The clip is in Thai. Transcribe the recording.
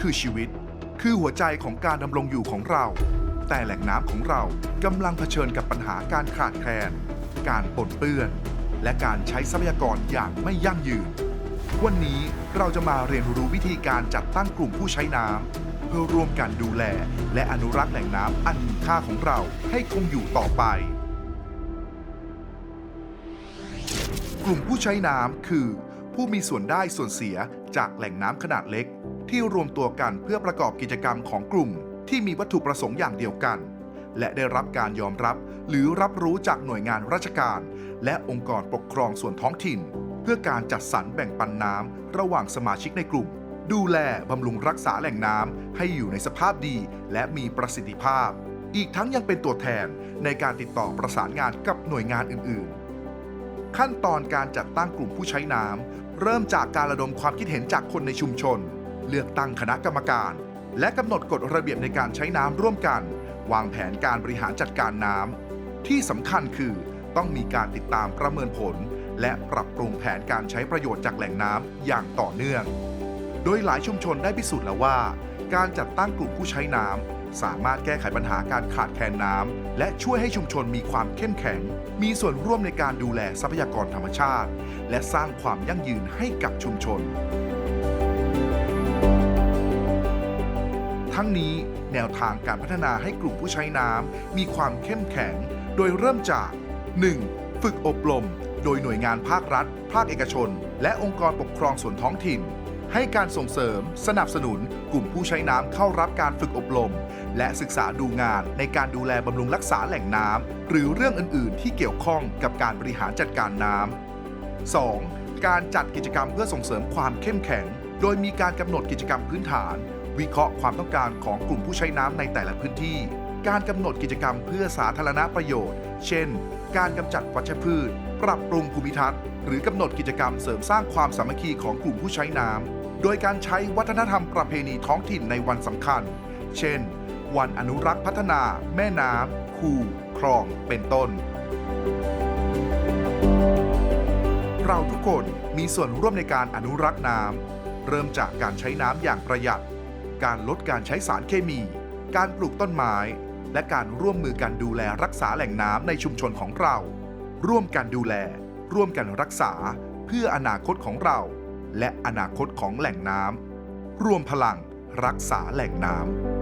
คือชีวิต คือหัวใจของการดำรงอยู่ของเรา แต่แหล่งน้ำของเรากำลังเผชิญกับปัญหาการขาดแคลน การปนเปื้อน และการใช้ทรัพยากรอย่างไม่ยั่งยืน วันนี้เราจะมาเรียนรู้วิธีการจัดตั้งกลุ่มผู้ใช้น้ำเพื่อร่วมกันดูแล และอนุรักษ์แหล่งน้ำอันมีค่าของเราให้คงอยู่ต่อไปกลุ่มผู้ใช้น้ำคือ ผู้มีส่วนได้ส่วนเสียจากแหล่งน้ำขนาดเล็ก ที่รวมตัวกันเพื่อประกอบกิจกรรมของกลุ่ม ที่มีวัตถุประสงค์อย่างเดียวกัน และได้รับการยอมรับหรือรับรู้จากหน่วยงานราชการ และองค์กรปกครองส่วนท้องถิ่น เพื่อการจัดสรรแบ่งปันน้ำระหว่างสมาชิกในกลุ่ม ดูแลบำรุงรักษาแหล่งน้ำให้อยู่ในสภาพดี และมีประสิทธิภาพ อีกทั้งยังเป็นตัวแทนในการติดต่อประสานงานกับหน่วยงานอื่น ๆขั้นตอนการจัดตั้งกลุ่มผู้ใช้น้ำ เริ่มจากการระดมความคิดเห็นจากคนในชุมชน เลือกตั้งคณะกรรมการ และกำหนดกฎระเบียบในการใช้น้ำร่วมกัน วางแผนการบริหารจัดการน้ำที่สำคัญคือต้องมีการติดตามประเมินผล และปรับปรุงแผนการใช้ประโยชน์จากแหล่งน้ำอย่างต่อเนื่อง โดยหลายชุมชนได้พิสูจน์แล้วว่า การจัดตั้งกลุ่มผู้ใช้น้ำสามารถแก้ไขปัญหาการขาดแคลนน้ำและช่วยให้ชุมชนมีความเข้มแข็ง มีส่วนร่วมในการดูแลทรัพยากรธรรมชาติ และสร้างความยั่งยืนให้กับชุมชน ทั้งนี้แนวทางการพัฒนาให้กลุ่มผู้ใช้น้ำมีความเข้มแข็ง โดยเริ่มจาก 1. ฝึกอบรม โดยหน่วยงานภาครัฐ ภาคเอกชน และองค์กรปกครองส่วนท้องถิ่น ให้การส่งเสริม สนับสนุน กลุ่มผู้ใช้น้ำเข้ารับการฝึกอบรม และศึกษาดูงานในการดูแลบำรุงรักษาแหล่งน้ำหรือเรื่องอื่น ๆ ที่เกี่ยวข้องกับการบริหารจัดการน้ำ 2. การจัดกิจกรรมเพื่อส่งเสริมความเข้มแข็ง โดยมีการกำหนดกิจกรรมพื้นฐาน วิเคราะห์ความต้องการของกลุ่มผู้ใช้น้ำในแต่ละพื้นที่ การกำหนดกิจกรรมเพื่อสาธารณประโยชน์ เช่น การกำจัดวัชพืช ปรับปรุงภูมิทัศน์ หรือกำหนดกิจกรรมเสริมสร้างความสามัคคีของกลุ่มผู้ใช้น้ำ โดยการใช้วัฒนธรรมประเพณีท้องถิ่นในวันสำคัญ เช่น วันอนุรักษ์พัฒนา แม่น้ำคูคลอง เป็นต้นเราทุกคนมีส่วนร่วมในการอนุรักษ์น้ำ เริ่มจากการใช้น้ำอย่างประหยัด การลดการใช้สารเคมี การปลูกต้นไม้ และการร่วมมือกันดูแลรักษาแหล่งน้ำในชุมชนของเรา ร่วมกันดูแล ร่วมกันรักษา เพื่ออนาคตของเรา และอนาคตของแหล่งน้ำรวมพลังรักษาแหล่งน้ำ